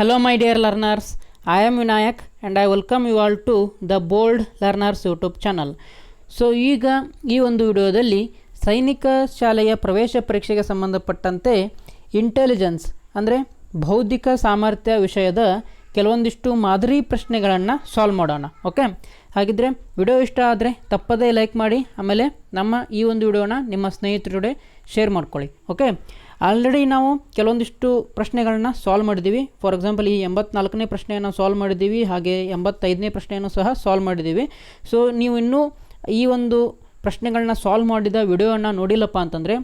Hello, my dear learners. I am Vinayak and I welcome you all to the Bold Learners YouTube channel so ಈಗ ಈ ಒಂದು ವಿಡಿಯೋದಲ್ಲಿ ಸೈನಿಕ ಶಾಲೆಯ ಪ್ರವೇಶ ಪರೀಕ್ಷೆಗೆ ಸಂಬಂಧಪಟ್ಟಂತೆ ಇಂಟೆಲಿಜೆನ್ಸ್ ಅಂದರೆ ಬೌದ್ಧಿಕ ಸಾಮರ್ಥ್ಯ ವಿಷಯದ ಕೆಲವೊಂದಿಷ್ಟು ಮಾದರಿ ಪ್ರಶ್ನೆಗಳನ್ನು ಸಾಲ್ವ್ ಮಾಡೋಣ ಓಕೆ ಹಾಗಿದ್ರೆ ವಿಡಿಯೋ ಇಷ್ಟ ಆದರೆ ತಪ್ಪದೇ ಲೈಕ್ ಮಾಡಿ ಆಮೇಲೆ ನಮ್ಮ ಈ ಒಂದು ವಿಡಿಯೋನ ನಿಮ್ಮ ಸ್ನೇಹಿತರ ಶೇರ್ ಮಾಡ್ಕೊಳ್ಳಿ ಓಕೆ ಆಲ್ರೆಡಿ ನಾವು ಕೆಲವೊಂದಿಷ್ಟು ಪ್ರಶ್ನೆಗಳನ್ನ ಸಾಲ್ವ್ ಮಾಡಿದ್ದೀವಿ ಫಾರ್ ಎಕ್ಸಾಂಪಲ್ ಈ ಎಂಬತ್ನಾಲ್ಕನೇ ಪ್ರಶ್ನೆಯನ್ನು ಸಾಲ್ವ್ ಮಾಡಿದ್ದೀವಿ ಹಾಗೆ ಎಂಬತ್ತೈದನೇ ಪ್ರಶ್ನೆಯನ್ನು ಸಹ ಸಾಲ್ವ್ ಮಾಡಿದ್ದೀವಿ ಸೊ ನೀವು ಇನ್ನೂ ಈ ಒಂದು ಪ್ರಶ್ನೆಗಳನ್ನ ಸಾಲ್ವ್ ಮಾಡಿದ ವಿಡಿಯೋವನ್ನು ನೋಡಿಲ್ಲಪ್ಪ ಅಂತಂದರೆ,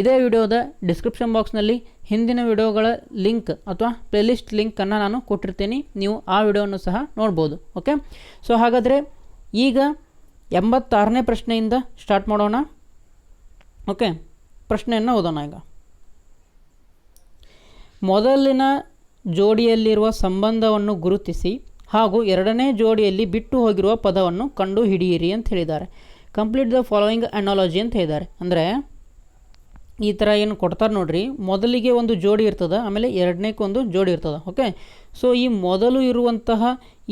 ಇದೇ ವಿಡಿಯೋದ ಡಿಸ್ಕ್ರಿಪ್ಷನ್ ಬಾಕ್ಸ್ನಲ್ಲಿ ಹಿಂದಿನ ವಿಡಿಯೋಗಳ ಲಿಂಕ್ ಅಥವಾ ಪ್ಲೇಲಿಸ್ಟ್ ಲಿಂಕನ್ನು ನಾನು ಕೊಟ್ಟಿರ್ತೀನಿ. ನೀವು ಆ ವಿಡಿಯೋವನ್ನು ಸಹ ನೋಡ್ಬೋದು ಓಕೆ ಸೊ ಹಾಗಾದರೆ ಈಗ ಎಂಬತ್ತಾರನೇ ಪ್ರಶ್ನೆಯಿಂದ ಸ್ಟಾರ್ಟ್ ಮಾಡೋಣ ಓಕೆ ಪ್ರಶ್ನೆಯನ್ನು ಓದೋಣ ಈಗ. ಮೊದಲಿನ ಜೋಡಿಯಲ್ಲಿರುವ ಸಂಬಂಧವನ್ನು ಗುರುತಿಸಿ ಹಾಗೂ ಎರಡನೇ ಜೋಡಿಯಲ್ಲಿ ಬಿಟ್ಟು ಹೋಗಿರುವ ಪದವನ್ನು ಕಂಡು ಹಿಡಿಯಿರಿ ಅಂತ ಹೇಳಿದ್ದಾರೆ. ಕಂಪ್ಲೀಟ್ ದ ಫಾಲೋಯಿಂಗ್ ಅನಾಲಜಿ ಅಂತ ಹೇಳಿದ್ದಾರೆ. ಅಂದರೆ ಈ ಥರ ಏನು ಕೊಡ್ತಾರೆ ನೋಡ್ರಿ. ಮೊದಲಿಗೆ ಒಂದು ಜೋಡಿ ಇರ್ತದೆ, ಆಮೇಲೆ ಎರಡನೇಕ್ಕೊಂದು ಜೋಡಿ ಇರ್ತದೆ ಓಕೆ ಸೊ ಈ ಮೊದಲು ಇರುವಂತಹ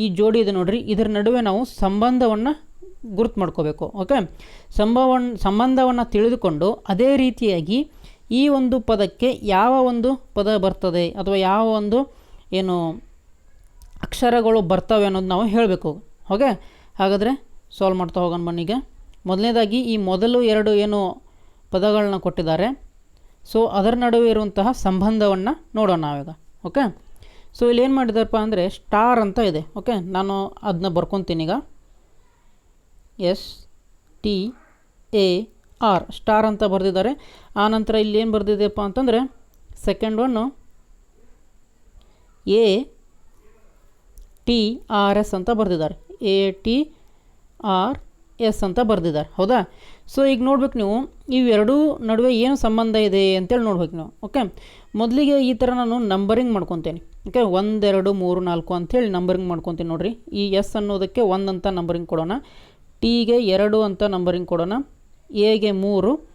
ಈ ಜೋಡಿ ಇದೆ ನೋಡ್ರಿ. ಇದರ ನಡುವೆ ನಾವು ಸಂಬಂಧವನ್ನು ಗುರುತು ಮಾಡ್ಕೋಬೇಕು ಓಕೆ ಸಂಭವನ್ ಸಂಬಂಧವನ್ನು ತಿಳಿದುಕೊಂಡು ಅದೇ ರೀತಿಯಾಗಿ ಈ ಒಂದು ಪದಕ್ಕೆ ಯಾವ ಒಂದು ಪದ ಬರ್ತದೆ ಅಥವಾ ಯಾವ ಒಂದು ಏನು ಅಕ್ಷರಗಳು ಬರ್ತವೆ ಅನ್ನೋದು ನಾವು ಹೇಳಬೇಕು. ಓಕೆ? ಹಾಗಾದರೆ ಸಾಲ್ವ್ ಮಾಡ್ತಾ ಹೋಗೋಣ ಬನ್ನಿಗೆ ಮೊದಲನೇದಾಗಿ ಈ ಮೊದಲು ಎರಡು ಏನು ಪದಗಳನ್ನ ಕೊಟ್ಟಿದ್ದಾರೆ. ಸೊ ಅದರ ನಡುವೆ ಇರುವಂತಹ ಸಂಬಂಧವನ್ನು ನೋಡೋಣ ನಾವೀಗ. ಓಕೆ? ಸೊ ಇಲ್ಲಿ ಏನು ಮಾಡಿದಾರಪ್ಪ ಅಂದರೆ ಸ್ಟಾರ್ ಅಂತ ಇದೆ. ಓಕೆ? ನಾನು ಅದನ್ನ ಬರ್ಕೊತೀನಿ ಈಗ. S T A R, star ಅಂತ ಬರೆದಿದ್ದಾರೆ. ಆನಂತರ ಇಲ್ಲಿ ಏನು ಬರೆದಿದೆಯಪ್ಪ ಅಂತಂದರೆ second one A T R S ಅಂತ ಬರೆದಿದ್ದಾರೆ. ಎ ಟಿ ಆರ್ ಎಸ್ ಅಂತ ಬರೆದಿದ್ದಾರೆ. ಹೌದಾ? ಸೊ ಈಗ ನೋಡ್ಬೇಕು ನೀವು ಇವೆರಡೂ ನಡುವೆ ಏನು ಸಂಬಂಧ ಇದೆ ಅಂತೇಳಿ ನೋಡ್ಬೇಕು ನೀವು ಓಕೆ ಮೊದಲಿಗೆ ಈ ಥರ ನಾನು ನಂಬರಿಂಗ್ ಮಾಡ್ಕೊತೀನಿ ಓಕೆ ಒಂದೆರಡು ಮೂರು, ನಾಲ್ಕು ಅಂಥೇಳಿ ನಂಬರಿಂಗ್ ಮಾಡ್ಕೊತೀನಿ ನೋಡಿರಿ. ಈ ಎಸ್ ಅನ್ನೋದಕ್ಕೆ ಒಂದು ಅಂತ ನಂಬರಿಂಗ್ ಕೊಡೋಣ ಟಿಗೆ ಎರಡು ಅಂತ ನಂಬರಿಂಗ್ ಕೊಡೋಣ ಎಗೆ ಮೂರು,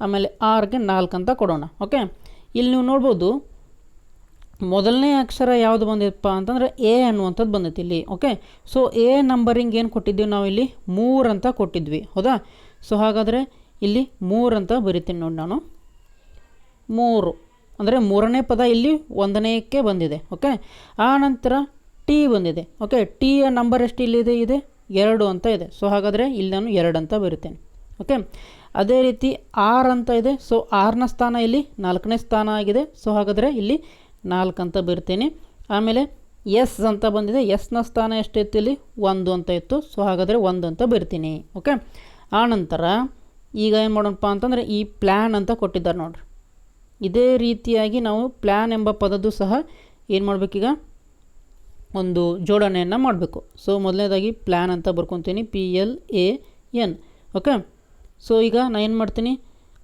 ಆಮೇಲೆ ಆರ್ಗೆ ನಾಲ್ಕು ಅಂತ ಕೊಡೋಣ, ಓಕೆ? ಇಲ್ಲಿ ನೀವು ನೋಡ್ಬೋದು, ಮೊದಲನೇ ಅಕ್ಷರ ಯಾವುದು ಬಂದಿದೆಪ್ಪ ಅಂತಂದರೆ ಎ ಅನ್ನುವಂಥದ್ದು ಬಂದೈತಿ ಇಲ್ಲಿ, ಓಕೆ? ಸೊ, ಎ ನಂಬರಿಂಗ್ ಏನು ಕೊಟ್ಟಿದ್ದೀವಿ ನಾವು ಇಲ್ಲಿ? ಮೂರು ಅಂತ ಕೊಟ್ಟಿದ್ವಿ, ಹೌದಾ? ಸೊ, ಹಾಗಾದರೆ ಇಲ್ಲಿ ಮೂರು ಅಂತ ಬರಿತೀನಿ ನೋಡಿ ನಾನು. ಮೂರು, ಅಂದರೆ ಮೂರನೇ ಪದ ಇಲ್ಲಿ ಒಂದನೇಕ್ಕೆ ಬಂದಿದೆ, ಓಕೆ? ಆ ನಂತರ ಟಿ ಬಂದಿದೆ, ಓಕೆ? ಟಿಯ ನಂಬರ್ ಎಷ್ಟು ಇಲ್ಲಿದೆ? ಇದೆ? ಎರಡು ಅಂತ ಇದೆ. ಸೊ, ಹಾಗಾದರೆ ಇಲ್ಲಿ ನಾನು ಎರಡು ಅಂತ ಬರಿತೇನೆ. ಓಕೆ ಅದೇ ರೀತಿ ಆರ್ ಅಂತ ಇದೆ. ಸೊ ಆರ್ನ ಸ್ಥಾನ ಇಲ್ಲಿ ನಾಲ್ಕನೇ ಸ್ಥಾನ ಆಗಿದೆ. ಸೊ ಹಾಗಾದರೆ ಇಲ್ಲಿ ನಾಲ್ಕು ಅಂತ ಬರಿತೀನಿ ಆಮೇಲೆ ಎಸ್ ಅಂತ ಬಂದಿದೆ. ಎಸ್ನ ಸ್ಥಾನ ಎಷ್ಟಿತ್ತು ಇಲ್ಲಿ? ಒಂದು ಅಂತ ಇತ್ತು. ಸೊ ಹಾಗಾದರೆ ಒಂದು ಅಂತ ಬರ್ತೀನಿ ಓಕೆ ಆನಂತರ ಈಗ ಏನು ಮಾಡೋಣಪ್ಪ ಅಂತಂದರೆ ಈ ಪ್ಲ್ಯಾನ್ ಅಂತ ಕೊಟ್ಟಿದ್ದಾರೆ ನೋಡ್ರಿ. ಇದೇ ರೀತಿಯಾಗಿ ನಾವು ಪ್ಲ್ಯಾನ್ ಎಂಬ ಪದದ್ದು ಸಹ ಏನು ಮಾಡಬೇಕೀಗ ಒಂದು ಜೋಡಣೆಯನ್ನು ಮಾಡಬೇಕು. ಸೊ ಮೊದಲನೇದಾಗಿ ಪ್ಲ್ಯಾನ್ ಅಂತ ಬರ್ಕೊತೀನಿ. P L A N okay so ಈಗ ನಾನು ಏನು ಮಾಡ್ತೀನಿ?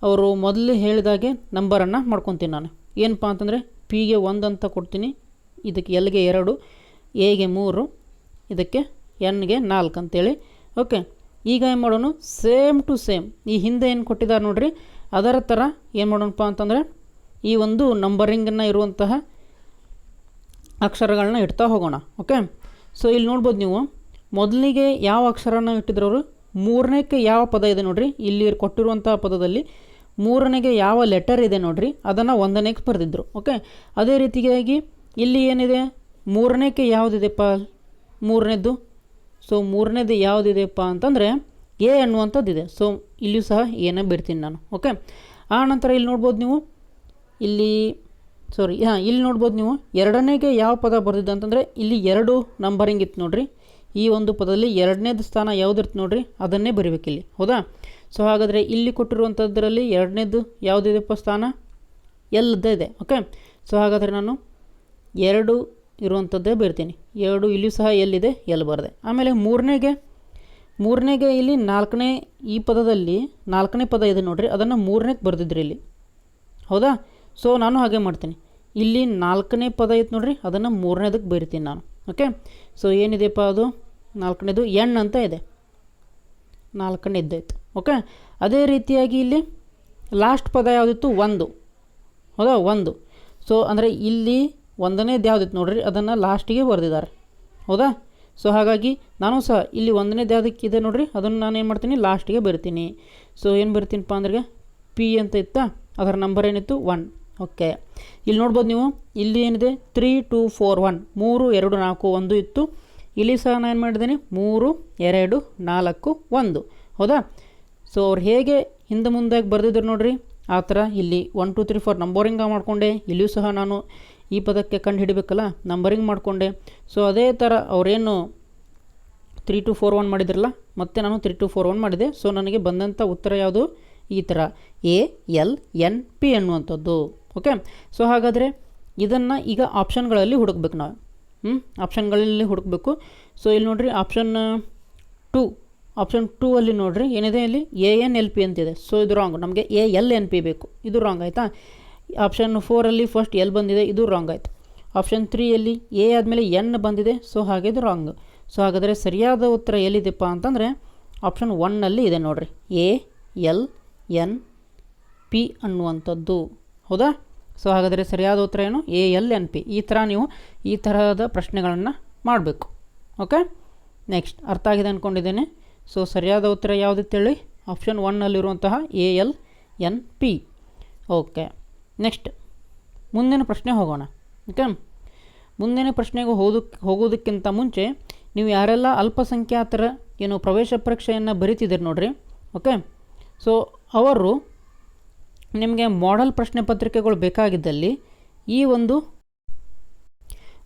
ಅವರು ಮೊದಲು ಹೇಳಿದಾಗೆ ನಂಬರನ್ನು ಮಾಡ್ಕೊತೀನಿ ನಾನು. ಏನಪ್ಪ ಅಂತಂದರೆ ಪಿಗೆ ಒಂದು ಅಂತ ಕೊಡ್ತೀನಿ. ಇದಕ್ಕೆ ಎಲ್ಗೆ ಎರಡು ಎಗೆ ಮೂರು, ಇದಕ್ಕೆ ಎನ್ಗೆ ನಾಲ್ಕು ಅಂತೇಳಿ. ಓಕೆ ಈಗ ಏನು ಮಾಡೋಣ ಸೇಮ್ ಟು ಸೇಮ್ ಈ ಹಿಂದೆ ಏನು ಕೊಟ್ಟಿದ್ದಾರೆ ನೋಡಿರಿ, ಅದರ ಥರ ಏನು ಮಾಡೋಣಪ್ಪ ಅಂತಂದರೆ, ಈ ಒಂದು ನಂಬರಿಂಗನ್ನು ಇರುವಂತಹ ಅಕ್ಷರಗಳನ್ನ ಇಡ್ತಾ ಹೋಗೋಣ. ಓಕೆ ಸೊ ಇಲ್ಲಿ ನೋಡ್ಬೋದು ನೀವು, ಮೊದಲಿಗೆ ಯಾವ ಅಕ್ಷರನ ಇಟ್ಟಿದ್ರವರು ಮೂರನೇಕ್ಕೆ ಯಾವ ಪದ ಇದೆ ನೋಡ್ರಿ? ಇಲ್ಲಿ ಕೊಟ್ಟಿರುವಂಥ ಪದದಲ್ಲಿ ಮೂರನೇಗೆ ಯಾವ ಲೆಟರ್ ಇದೆ ನೋಡ್ರಿ? ಅದನ್ನು ಒಂದನೇಗೆ ಬರೆದಿದ್ರು ಓಕೆ ಅದೇ ರೀತಿಯಾಗಿ ಇಲ್ಲಿ ಏನಿದೆ? ಮೂರನೇಕ್ಕೆ ಯಾವುದಿದೆಪ್ಪ? ಮೂರನೇದ್ದು? ಸೊ ಮೂರನೇದು ಯಾವುದಿದೆಪ್ಪ ಅಂತಂದರೆ ಎ ಅನ್ನುವಂಥದ್ದಿದೆ. ಸೊ ಇಲ್ಲಿಯೂ ಸಹ ಏನೇ ಬಿಡ್ತೀನಿ ನಾನು ಓಕೆ ಆ ನಂತರ ಇಲ್ಲಿ ನೋಡ್ಬೋದು ನೀವು, ಇಲ್ಲಿ ಸಾರಿ ಹಾಂ, ಇಲ್ಲಿ ನೋಡ್ಬೋದು ನೀವು ಎರಡನೇಗೆ ಯಾವ ಪದ ಬರೆದಿದ್ದು ಅಂತಂದರೆ ಇಲ್ಲಿ ಎರಡು ನಂಬರಿಂಗ್ ಇತ್ತು ನೋಡ್ರಿ? ಈ ಒಂದು ಪದದಲ್ಲಿ ಎರಡನೇದು ಸ್ಥಾನ ಯಾವುದಿರ್ತು ನೋಡ್ರಿ? ಅದನ್ನೇ ಬರಿಬೇಕಿಲ್ಲಿ ಹೌದಾ? ಸೊ ಹಾಗಾದರೆ ಇಲ್ಲಿ ಕೊಟ್ಟಿರುವಂಥದ್ರಲ್ಲಿ ಎರಡನೇದು ಯಾವುದಿದೆಪ್ಪ ಸ್ಥಾನ? ಎಲ್ಲದ್ದೇ ಇದೆ. ಓಕೆ ಸೊ ಹಾಗಾದರೆ ನಾನು ಎರಡು ಇರುವಂಥದ್ದೇ ಬರ್ತೀನಿ. ಎರಡು ಇಲ್ಲಿಯೂ ಸಹ ಎಲ್ಲಿದೆ? ಎಲ್ಲಿ ಬರದೆ. ಆಮೇಲೆ ಮೂರನೇಗೆ? ಮೂರನೇಗೆ ಇಲ್ಲಿ ನಾಲ್ಕನೇ ಈ ಪದದಲ್ಲಿ ನಾಲ್ಕನೇ ಪದ ಇದೆ ನೋಡ್ರಿ. ಅದನ್ನು ಮೂರನೇಗೆ ಬರೆದಿದ್ರಿ ಇಲ್ಲಿ. ಹೌದಾ? ಸೊ ನಾನು ಹಾಗೆ ಮಾಡ್ತೀನಿ. ಇಲ್ಲಿ ನಾಲ್ಕನೇ ಪದ ಐತೆ ನೋಡ್ರಿ. ಅದನ್ನು ಮೂರನೇದಕ್ಕೆ ಬರಿತೀನಿ ನಾನು. ಓಕೆ ಸೊ ಏನಿದೆಯಪ್ಪ ಅದು? ನಾಲ್ಕನೇದು ಎಣ್ ಅಂತ ಇದೆ. ನಾಲ್ಕನೇದ್ದಾಯಿತು ಓಕೆ ಅದೇ ರೀತಿಯಾಗಿ ಇಲ್ಲಿ ಲಾಸ್ಟ್ ಪದ ಯಾವುದಿತ್ತು? ಒಂದು. ಹೌದಾ? ಒಂದು. ಸೊ ಅಂದರೆ ಇಲ್ಲಿ ಒಂದನೇದು ಯಾವುದಿತ್ತು ನೋಡ್ರಿ? ಅದನ್ನು ಲಾಸ್ಟಿಗೆ ಬರೆದಿದ್ದಾರೆ. ಹೌದಾ? ಸೊ ಹಾಗಾಗಿ ನಾನು ಸಹ ಇಲ್ಲಿ ಒಂದನೇದು ಯಾವುದಕ್ಕಿದೆ ನೋಡ್ರಿ? ಅದನ್ನು ನಾನು ಏನು ಮಾಡ್ತೀನಿ? ಲಾಸ್ಟಿಗೆ ಬರ್ತೀನಿ. ಸೊ ಏನು ಬರ್ತೀನಿಪ್ಪ ಅಂದ್ರೆ ಪಿ ಅಂತ ಇತ್ತಾ? ಅದರ ನಂಬರ್ ಏನಿತ್ತು? ಒನ್ ಓಕೆ ಇಲ್ಲಿ ನೋಡ್ಬೋದು ನೀವು. ಇಲ್ಲಿ ಏನಿದೆ? ತ್ರೀ ಟು ಫೋರ್ ಒನ್ ಮೂರು, ಎರಡು, ನಾಲ್ಕು, ಒಂದು ಇತ್ತು. ಇಲ್ಲಿ ಸಹ ನಾನು ಏನು ಮಾಡಿದ್ದೀನಿ ಮೂರು, ಎರಡು, ನಾಲ್ಕು, ಒಂದು. ಹೌದಾ? ಸೊ ಅವ್ರು ಹೇಗೆ ಹಿಂದೆ ಮುಂದಾಗಿ ಬರೆದಿದ್ರು ನೋಡಿರಿ? ಆ ಥರ ಇಲ್ಲಿ one two three four numbering ಮಾಡಿಕೊಂಡೆ. ಇಲ್ಲಿಯೂ ಸಹ ನಾನು ಈ ಪದಕ್ಕೆ ಕಂಡು ಹಿಡಿಬೇಕಲ್ಲ? ನಂಬರಿಂಗ್ ಮಾಡಿಕೊಂಡೆ. ಸೊ ಅದೇ ಥರ ಅವರೇನು ತ್ರೀ ಟು ಫೋರ್ ಒನ್ ಮಾಡಿದ್ರಲ್ಲ? ಮತ್ತೆ ನಾನು ತ್ರೀ ಟು ಫೋರ್ ಒನ್ ಮಾಡಿದೆ. ಸೊ ನನಗೆ ಬಂದಂಥ ಉತ್ತರ ಯಾವುದು? ಈ ಥರ. ಎ ಎಲ್ ಎನ್ ಪಿ ಅನ್ನುವಂಥದ್ದು ಓಕೆ ಸೊ ಹಾಗಾದರೆ ಇದನ್ನು ಈಗ ಆಪ್ಷನ್ಗಳಲ್ಲಿ ಹುಡುಕ್ಬೇಕು ನಾವು. ಹ್ಞೂ ಆಪ್ಷನ್ಗಳಲ್ಲಿ ಹುಡುಕಬೇಕು. ಸೊ ಇಲ್ಲಿ ನೋಡಿರಿ ಆಪ್ಷನ್ ಟು ಆಪ್ಷನ್ ಟೂ ಅಲ್ಲಿ ನೋಡಿರಿ, ಏನಿದೆ ಇಲ್ಲಿ? ಎ ಎನ್ ಎಲ್ ಪಿ ಅಂತಿದೆ. ಸೊ ಇದು ರಾಂಗ್ ನಮಗೆ ಎ ಎಲ್ ಎನ್ ಪಿ ಬೇಕು. ಇದು ರಾಂಗ್ ಆಯಿತಾ? ಆಪ್ಷನ್ ಫೋರಲ್ಲಿ ಫಸ್ಟ್ ಎಲ್ ಬಂದಿದೆ, ಇದು ರಾಂಗ್ ಆಯಿತು. ಆಪ್ಷನ್ ತ್ರೀಯಲ್ಲಿ ಎ ಆದಮೇಲೆ ಎನ್ ಬಂದಿದೆ ಸೊ ಹಾಗೆ ಇದು ರಾಂಗ್ ಸೊ ಹಾಗಾದರೆ ಸರಿಯಾದ ಉತ್ತರ ಎಲ್ಲಿದೆಪ್ಪ ಅಂತಂದರೆ ಆಪ್ಷನ್ ಒನ್ನಲ್ಲಿ ಇದೆ ನೋಡಿರಿ. ಎ ಎಲ್ ಎನ್ ಪಿ ಅನ್ನುವಂಥದ್ದು. ಹೌದಾ? ಸೊ ಹಾಗಾದರೆ ಸರಿಯಾದ ಉತ್ತರ ಏನು? A, L, N, P. ಈ ಥರ ನೀವು ಈ ತರಹದ ಪ್ರಶ್ನೆಗಳನ್ನು ಮಾಡಬೇಕು. ಓಕೆ? ನೆಕ್ಸ್ಟ್, ಅರ್ಥ ಆಗಿದೆ ಅಂದ್ಕೊಂಡಿದ್ದೇನೆ ಸೊ ಸರಿಯಾದ ಉತ್ತರ ಯಾವುದಿತ್ತೇಳಿ option ಒನ್ನಲ್ಲಿರುವಂತಹ A, L, N, P. Okay. Next, ಮುಂದಿನ ಪ್ರಶ್ನೆ ಹೋಗೋಣ. ಓಕೆ? ಮುಂದಿನ ಪ್ರಶ್ನೆಗೆ ಹೋದಕ್ಕೆ ಹೋಗೋದಕ್ಕಿಂತ ಮುಂಚೆ ನೀವು ಯಾರೆಲ್ಲ ಅಲ್ಪಸಂಖ್ಯಾತರ ಏನು ಪ್ರವೇಶ ಪರೀಕ್ಷೆಯನ್ನು ಬರೀತಿದ್ದೀರಿ ನೋಡಿರಿ. ಓಕೆ? ಸೊ ಅವರು ನಿಮಗೆ ಮಾಡೆಲ್ ಪ್ರಶ್ನೆ ಪತ್ರಿಕೆಗಳು ಬೇಕಾಗಿದ್ದಲ್ಲಿ ಈ ಒಂದು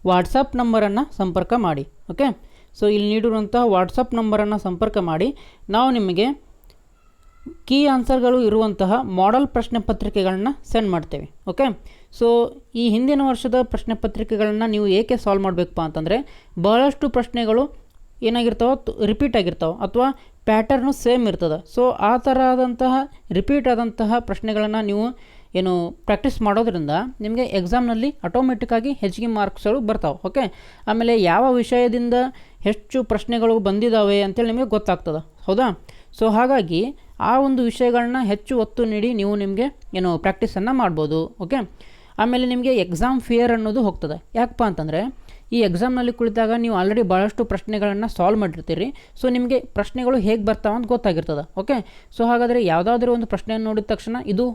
ವಾಟ್ಸಪ್ ನಂಬರನ್ನು ಸಂಪರ್ಕ ಮಾಡಿ ಓಕೆ ಸೊ ಇಲ್ಲಿ ನೀಡಿರುವಂತಹ ವಾಟ್ಸಪ್ ನಂಬರನ್ನು ಸಂಪರ್ಕ ಮಾಡಿ, ನಾವು ನಿಮಗೆ ಕೀ ಆನ್ಸರ್ಗಳು ಇರುವಂತಹ ಮಾಡೆಲ್ ಪ್ರಶ್ನೆ ಪತ್ರಿಕೆಗಳನ್ನ ಸೆಂಡ್ ಮಾಡ್ತೇವೆ ಓಕೆ ಸೊ ಈ ಹಿಂದಿನ ವರ್ಷದ ಪ್ರಶ್ನೆ ಪತ್ರಿಕೆಗಳನ್ನು ನೀವು ಏಕೆ ಸಾಲ್ವ್ ಮಾಡಬೇಕಪ್ಪ ಅಂತಂದರೆ, ಬಹಳಷ್ಟು ಪ್ರಶ್ನೆಗಳು ಏನಾಗಿರ್ತಾವೆ ರಿಪೀಟ್ ಆಗಿರ್ತಾವೆ, ಅಥವಾ ಪ್ಯಾಟರ್ನು ಸೇಮ್ ಇರ್ತದೆ. ಸೊ ಆ ಥರ ಆದಂತಹ ರಿಪೀಟ್ ಆದಂತಹ ಪ್ರಶ್ನೆಗಳನ್ನು ನೀವು ಏನು ಪ್ರಾಕ್ಟೀಸ್ ಮಾಡೋದ್ರಿಂದ ನಿಮಗೆ ಎಕ್ಸಾಮ್ನಲ್ಲಿ ಆಟೋಮೆಟಿಕ್ಕಾಗಿ ಹೆಚ್ಚಿಗೆ ಮಾರ್ಕ್ಸ್ಗಳು ಬರ್ತಾವೆ ಓಕೆ ಆಮೇಲೆ ಯಾವ ವಿಷಯದಿಂದ ಹೆಚ್ಚು ಪ್ರಶ್ನೆಗಳು ಬಂದಿದ್ದಾವೆ ಅಂತೇಳಿ ನಿಮಗೆ ಗೊತ್ತಾಗ್ತದೆ, ಹೌದಾ? ಸೊ ಹಾಗಾಗಿ ಆ ಒಂದು ವಿಷಯಗಳನ್ನ ಹೆಚ್ಚು ಒತ್ತು ನೀಡಿ ನೀವು ನಿಮಗೆ ಏನು ಪ್ರಾಕ್ಟೀಸನ್ನು ಮಾಡ್ಬೋದು ಓಕೆ ಆಮೇಲೆ ನಿಮಗೆ ಎಕ್ಸಾಮ್ ಫಿಯರ್ ಅನ್ನೋದು ಹೋಗ್ತದೆ. ಯಾಕಪ್ಪ ಅಂತಂದರೆ ಈ ಎಕ್ಸಾಮ್ನಲ್ಲಿ ಕುಳಿತಾಗ ನೀವು ಆಲ್ರೆಡಿ ಭಾಳಷ್ಟು ಪ್ರಶ್ನೆಗಳನ್ನು ಸಾಲ್ವ್ ಮಾಡಿರ್ತೀರಿ. ಸೊ ನಿಮಗೆ ಪ್ರಶ್ನೆಗಳು ಹೇಗೆ ಬರ್ತಾವೆ ಅಂತ ಗೊತ್ತಾಗಿರ್ತದೆ. ಓಕೆ ಸೊ ಹಾಗಾದರೆ ಯಾವುದಾದ್ರೂ ಒಂದು ಪ್ರಶ್ನೆಯನ್ನು ನೋಡಿದ ತಕ್ಷಣ ಇದು